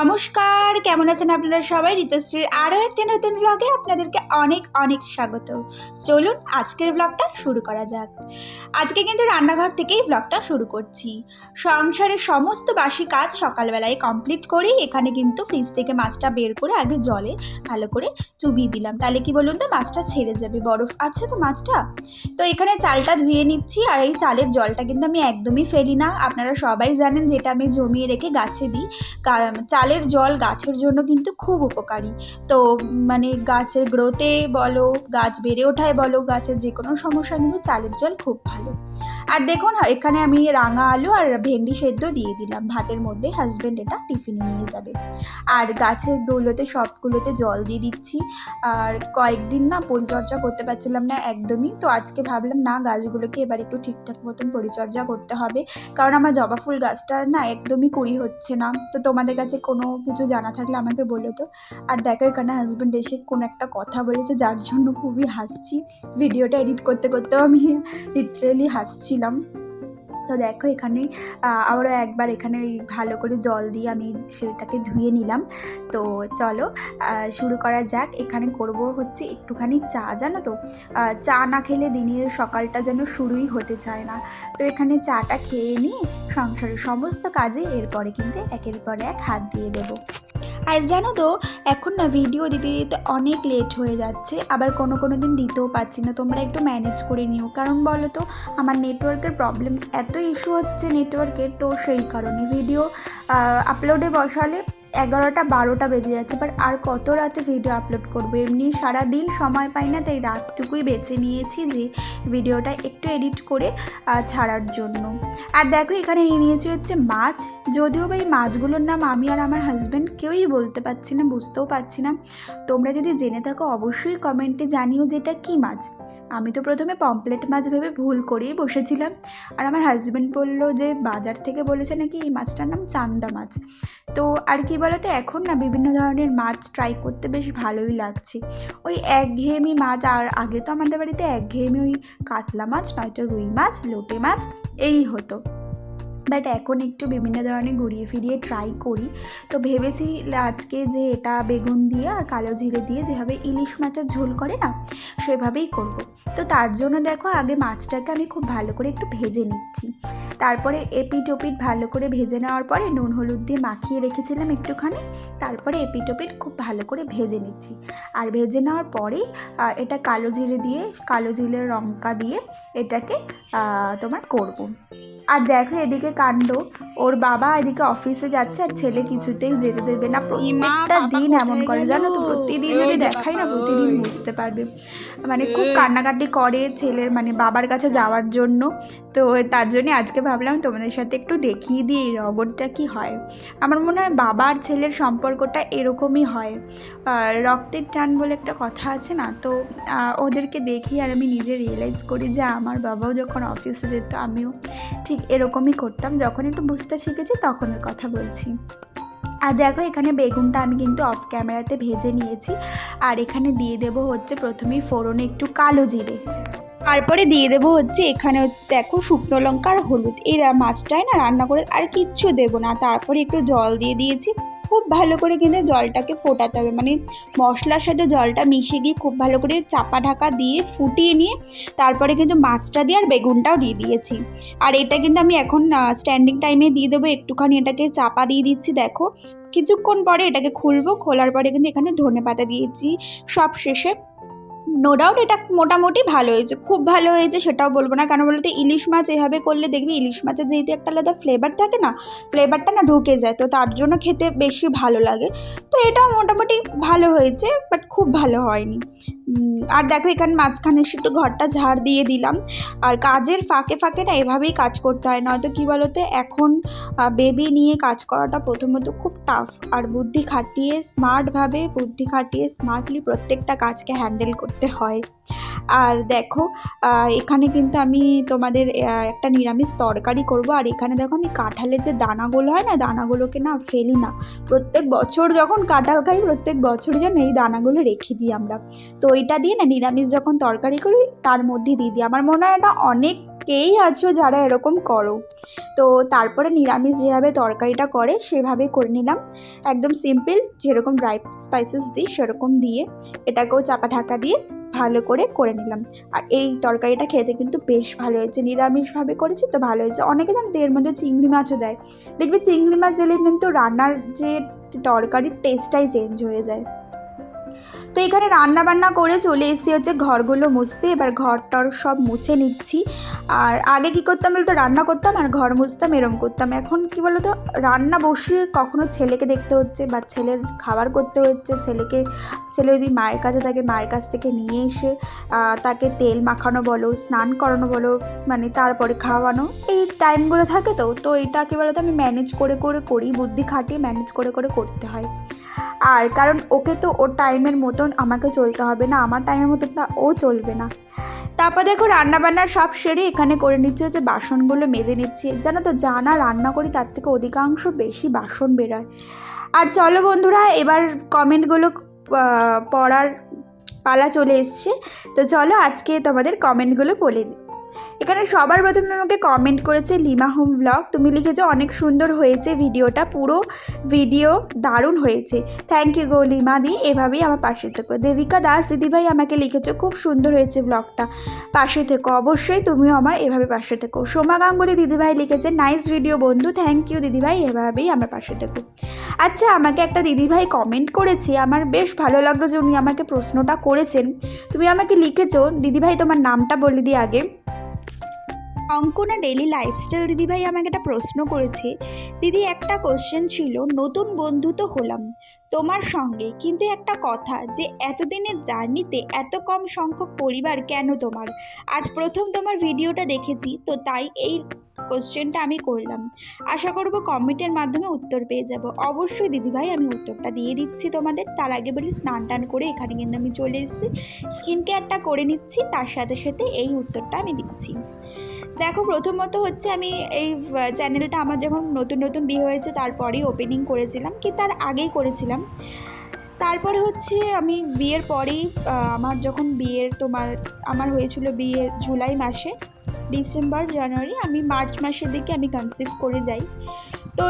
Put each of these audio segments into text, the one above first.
নমস্কার, কেমন আছেন আপনারা সবাই? ঋতুশ্রীর আরও একটি নতুন ব্লগে আপনাদেরকে অনেক অনেক স্বাগত। চলুন আজকের ব্লগটা শুরু করা যাক। আজকে কিন্তু রান্নাঘর থেকেই ব্লগটা শুরু করছি। সংসারের সমস্ত বাসি কাজ সকালবেলায় কমপ্লিট করেই এখানে কিন্তু ফ্রিজ থেকে মাছটা বের করে আগে জলে ভালো করে চুবিয়ে দিলাম। তাহলে কি বলুন তো, মাছটা ছেড়ে যাবে। বরফ আছে তো মাছটা? তো এখানে চালটা ধুয়ে নিচ্ছি আর এই চালের জলটা কিন্তু আমি একদমই ফেলি না। আপনারা সবাই জানেন যেটা আমি জমিয়ে রেখে গাছে দিই। কা- চালের জল গাছের জন্য কিন্তু খুব উপকারী। তো মানে গাছের গ্রোথে বলো, গাছ বেড়ে ওঠায় বলো, গাছের যে কোনো সমস্যা কিন্তু চালের জল খুব ভালো। আর দেখুন এখানে আমি রাঙা আলু আর ভেন্ডি সেদ্ধ দিয়ে দিলাম। ভাতের মধ্যে হাজব্যান্ড এটা টিফিনে নিয়ে যাবে। আর গাছের দৌলতে সবগুলোতে জল দিয়ে দিচ্ছি। আর কয়েকদিন না পরিচর্যা করতে পারছিলাম না একদমই। তো আজকে ভাবলাম, না, গাছগুলোকে এবার একটু ঠিকঠাক মতন পরিচর্যা করতে হবে। কারণ আমার জবা ফুল গাছটা না একদমই কুড়ি হচ্ছে না। তো তোমাদের কাছে কোনো কিছু জানা থাকলে আমাকে বলো তো। আর দেখো, এখানে হাজব্যান্ড এসে কোনো একটা কথা বলেছে, যার জন্য খুবই হাসছি। ভিডিওটা এডিট করতে করতেও আমি লিটারেলি হাসছিলাম তো দেখো এখানে আবারও একবার এখানে ভালো করে জল দিয়ে আমি সেটাকে ধুয়ে নিলাম। তো চলো শুরু করা যাক। এখানে করব হচ্ছে একটুখানি চা, জানো তো? চা না খেলে দিনের সকালটা যেন শুরুই হতে চায় না। তো এখানে চাটা খেয়ে নিয়ে সংসারের সমস্ত কাজে এরপরে কিন্তু একের পর এক হাত দিয়ে দেবো। আর জানো তো, এখন না ভিডিও দিতে দিতে অনেক লেট হয়ে যাচ্ছে। আবার কোনো কোনো দিন দিতেও পারছি না। তোমরা একটু ম্যানেজ করে নিও। কারণ বলো তো, আমার নেটওয়ার্কের প্রবলেম এত ইস্যু হচ্ছে নেটওয়ার্কের তো সেই কারণে ভিডিও আপলোডে বসালে এগারোটা, বারোটা বেজে যাচ্ছে বাট আর কত রাতে ভিডিও আপলোড করব? এমনি সারা দিন সময় পাই না, তাই রাতটুকুই বেছে নিয়েছি যে ভিডিওটা একটু এডিট করে ছাড়ার জন্য। আর দেখো, এখানে নিয়ে নিয়েছি হচ্ছে মাছ। যদিও বা এই মাছগুলোর নাম আমি আর আমার হাজব্যান্ড কেউই বলতে পারছি না, বুঝতেও পারছি না। তোমরা যদি জেনে থাকো, অবশ্যই কমেন্টে জানিও যে এটা কী মাছ। আমি তো প্রথমে পমপ্লেট মাছ ভেবে ভুল করেই বসেছিলাম। আর আমার হাজব্যান্ড বলল যে, বাজার থেকে বলেছে নাকি এই মাছটার নাম চান্দা মাছ। তো আর কি বলতো এখন না বিভিন্ন ধরনের মাছ ট্রাই করতে বেশ ভালোই লাগছে। ওই একঘেয়েমি মাছ আর আগে তো আমাদের বাড়িতে একঘেয়েমি ওই কাতলা মাছ, নয়তো রুই মাছ, লোটে মাছ, এই হতো। বাট এখন একটু বিভিন্ন ধরনের ঘুরিয়ে ফিরিয়ে ট্রাই করি তো ভেবেছি আজকে যে এটা বেগুন দিয়ে আর কালো জিরে দিয়ে যেভাবে ইলিশ মাছের ঝোল করে না, সেভাবেই করব। তো তার জন্য দেখো আগে মাছটাকে আমি খুব ভালো করে একটু ভেজে নিচ্ছি তারপরে এপিট ওপিট ভালো করে ভেজে নেওয়ার পরে নুন হলুদ দিয়ে মাখিয়ে রেখেছিলাম একটুখানি, তারপরে এপিট ওপিট খুব ভালো করে ভেজে নিচ্ছি আর ভেজে নেওয়ার পরেই এটা কালো জিরে দিয়ে, কালো জিরের লঙ্কা দিয়ে এটাকে তোমার করব। আর দেখো এদিকে কাণ্ড। ওর বাবা এদিকে অফিসে যাচ্ছে আর ছেলে কিছুতেই যেতে দেবে না। প্রত্যেকটা দিন এমন করে জানো তো? প্রতিদিন যদি দেখাই না। প্রতিদিন বুঝতে পারবে। মানে খুব কান্নাকাটি করে ছেলের মানে বাবার কাছে যাওয়ার জন্য। তো তার জন্য আজকে ভাবলাম তোমাদের সাথে একটু দেখিয়ে দিই এই রগরটা কি হয়। আমার মনে হয় বাবা আর ছেলের সম্পর্কটা এরকমই হয়। রক্তের টান বলে একটা কথা আছে না? তো ওদেরকে দেখি আর আমি নিজে রিয়েলাইজ করি যে আমার বাবাও যখন অফিসে যেত, আমিও ঠিক এরকমই করতাম। যখন একটু বুঝতে শিখেছি তখনের কথা বলছি। আর দেখো, এখানে বেগুনটা আমি কিন্তু অফ ক্যামেরাতে ভেজে নিয়েছি। আর এখানে দিয়ে দেবো হচ্ছে প্রথমেই ফোড়নে একটু কালো জিরে। তারপরে দিয়ে দেবো হচ্ছে এখানে দেখো শুকনো লঙ্কা আর হলুদ। এই রা- মাছটায় না রান্না করে আর কিচ্ছু দেবো না। তারপরে একটু জল দিয়ে দিয়েছি। খুব ভালো করে কিন্তু জলটাকে ফোটাতে হবে। মানে মশলার সাথে জলটা মিশে গিয়ে খুব ভালো করে চাপা ঢাকা দিয়ে ফুটিয়ে নিয়ে তারপরে কিন্তু মাছটা দিয়ে আর বেগুনটাও দিয়ে দিয়েছি। আর এটা কিন্তু আমি এখন স্ট্যান্ডিং টাইমে দিয়ে দেবো। একটুখানি এটাকে চাপা দিয়ে দিচ্ছি, দেখো। কিছুক্ষণ পরে এটাকে খুলবো। খোলার পরে কিন্তু এখানে ধনে পাতা দিয়েছি। সব শেষে নো ডাউট এটা মোটামুটি ভালো হয়েছে, খুব ভালো হয়েছে সেটাও বলব না। কেন বলতে ইলিশ মাছ এভাবে করলে দেখবি ইলিশ মাছের যেহেতু একটা আলাদা ফ্লেভার থাকে না ফ্লেভারটা না ঢুকে যায়, তো তার জন্য খেতে বেশি ভালো লাগে। তো এটাও মোটামুটি ভালো হয়েছে বাট খুব ভালো হয়নি। আর দেখো, এখানে মাঝখানে একটু ঘরটা ঝাড় দিয়ে দিলাম। আর কাজের ফাঁকে ফাঁকে না এভাবেই কাজ করতে হয়, নয়তো কী বলতো, এখন বেবি নিয়ে কাজ করাটা প্রথমত খুব টাফ আর বুদ্ধি খাটিয়ে স্মার্টভাবে বুদ্ধি খাটিয়ে স্মার্টলি প্রত্যেকটা কাজকে হ্যান্ডেল করতে হয়। আর দেখো এখানে কিন্তু আমি তোমাদের একটা নিরামিষ তরকারি করব। আর এখানে দেখো, আমি কাঁঠালের যে দানাগুলো হয় না, দানাগুলোকে না ফেলি না। প্রত্যেক বছর যখন কাঁঠাল খাই, প্রত্যেক বছর যেন এই দানাগুলো রেখে দিই আমরা। তো এটা দিয়ে না নিরামিষ যখন তরকারি করি, তার মধ্যে দিয়ে দিই। আমার মনে হয় এটা অনেক কেই আছো যারা এরকম করো। তো তারপরে নিরামিষ যেভাবে তরকারিটা করে, সেভাবে করে নিলাম। একদম সিম্পল যেরকম ড্রাই স্পাইসেস দিই, সেরকম দিয়ে এটাকেও চাপা ঢাকা দিয়ে ভালো করে করে নিলাম। আর এই তরকারিটা খেতে কিন্তু বেশ ভালো হয়েছে। নিরামিষভাবে করেছি তো ভালো হয়েছে। অনেকে জানো এর মধ্যে চিংড়ি মাছও দেয়। দেখবে চিংড়ি মাছ দিলে কিন্তু রান্নার যে তরকারির টেস্টটাই চেঞ্জ হয়ে যায়। এখানে রান্না বান্না করে চলে এসেছি হচ্ছে ঘরগুলো মুছতে। এবার ঘর টর সব মুছে নিচ্ছি। আর আগে কী করতাম বলতো? রান্না করতাম আর ঘর মুছতাম, এরম করতাম। এখন কি বলতো? রান্না বসিয়ে কখনো ছেলেকে দেখতে হচ্ছে বা ছেলের খাবার করতে হচ্ছে। ছেলেকে, ছেলে যদি মায়ের কাছে থাকে, মায়ের কাছ থেকে নিয়ে এসে তাকে তেল মাখানো বলো, স্নান করানো বলো মানে তারপরে খাওয়ানো, এই টাইমগুলো থাকে তো। তো এটা কী বলতো আমি ম্যানেজ করে করে করি। বুদ্ধি খাটিয়ে ম্যানেজ করে করে করতে হয়। আর কারণ ওকে তো ওর টাইমের মতন আমাকে চলতে হবে না, আমার টাইমের মতো ও চলবে না। তারপর দেখো রান্নাবান্নার সব সেরে এখানে করে নিচ্ছি হচ্ছে বাসনগুলো মেজে নিচ্ছি। যেন তো যা না রান্না করি তার থেকে অধিকাংশ বেশি বাসন বেরোয়। আর চলো বন্ধুরা, এবার কমেন্টগুলো পড়ার পালা চলে এসছে। তো চলো আজকে তোমাদের কমেন্টগুলো বলে দিই। এখানে সবার প্রথমে আমাকে কমেন্ট করেছে লিমা হোম ব্লগ তুমি লিখেছো, অনেক সুন্দর হয়েছে ভিডিওটা, পুরো ভিডিও দারুণ হয়েছে। থ্যাংক ইউ গো লিমা দি। এভাবেই আমার পাশে থেকো। দেবিকা দাস দিদিভাই আমাকে লিখেছো, খুব সুন্দর হয়েছে ব্লগটা পাশে থেকো, অবশ্যই তুমিও আমার এভাবে পাশে থেকো। সোমা গাঙ্গুলি দিদিভাই লিখেছে নাইস ভিডিও বন্ধু থ্যাংক ইউ দিদিভাই এভাবেই আমার পাশে থেকো। আচ্ছা আমাকে একটা দিদিভাই কমেন্ট করেছে, আমার বেশ ভালো লাগল যে উনি আমাকে প্রশ্নটা করেছেন। তুমি আমাকে লিখেছো দিদিভাই তোমার নামটা বলে দিই আগে। অঙ্কনা ডেলি লাইফস্টাইল দিদিভাই আমাকে একটা প্রশ্ন করেছে। দিদি, একটা কোশ্চেন ছিল, নতুন বন্ধু তো হলাম তোমার সঙ্গে, কিন্তু একটা কথা যে এতদিনের জার্নিতে এত কম সংখ্যক পরিবার কেন তোমার? আজ প্রথম তোমার ভিডিওটা দেখেছি, তো তাই এই কোশ্চেনটা আমি করলাম। আশা করব কমেন্টের মাধ্যমে উত্তর পেয়ে যাব। অবশ্যই দিদিভাই আমি উত্তরটা দিয়ে দিচ্ছি তোমাদের। তার আগে বলি, স্নান টান করে এখানে কিন্তু আমি চলে এসেছি। স্কিন কেয়ারটা করে নিচ্ছি, তার সাথে সাথে এই উত্তরটা আমি দিচ্ছি। দেখো, প্রথমত হচ্ছে আমি এই চ্যানেলটা আমার যখন নতুন নতুন বিয়ে হয়েছে, তারপরেই ওপেনিং করেছিলাম, কি তার আগেই করেছিলাম। তারপরে হচ্ছে আমি বিয়ের পরেই আমার যখন বিয়ের তোমার, আমার হয়েছিল বিয়ে জুলাই মাসে, ডিসেম্বর, জানুয়ারি, আমি মার্চ মাসের দিকে আমি কনসিভ করে যাই। তো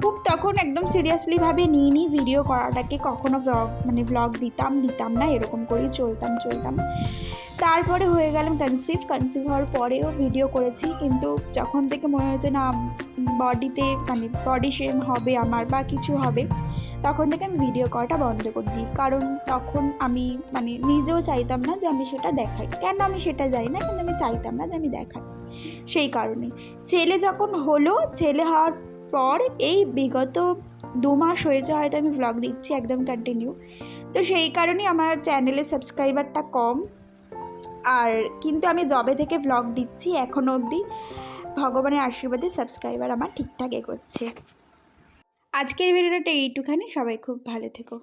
খুব তখন একদম সিরিয়াসলিভাবে নিই নি ভিডিও করাটাকে, কখনো ব্লগ মানে ব্লগ দিতাম দিতাম না, এরকম করেই চলতাম চলতাম। তারপরে হয়ে গেলাম কনসিভ কনসিভ হওয়ার পরেও ভিডিও করেছি, কিন্তু যখন থেকে মনে হয়েছে না বডিতে মানে বডি শেম হবে আমার বা কিছু হবে, তখন থেকে আমি ভিডিও করাটা বন্ধ করে দিই। কারণ তখন আমি মানে নিজেও চাইতাম না যে আমি সেটা দেখাই। কেন আমি সেটা যাই না? কিন্তু আমি চাইতাম না যে আমি দেখাই? সেই কারণে। ছেলে যখন হলো, ছেলে হওয়ার পর এই বিগত দু মাস হয়েছে, হয়তো আমি ব্লগ দিচ্ছি, একদম কন্টিনিউ তো সেই কারণেই আমার চ্যানেলের সাবস্ক্রাইবারটা কম। আর কিন্তু আমি জবে থেকে ব্লগ দিচ্ছি এখনও অবধি। ভগবানের আশীর্বাদে সাবস্ক্রাইবার আমার ঠিকঠাক এগোচ্ছে। আজকের ভিডিওটা এইটুখানি। সবাই খুব ভালো থেকো।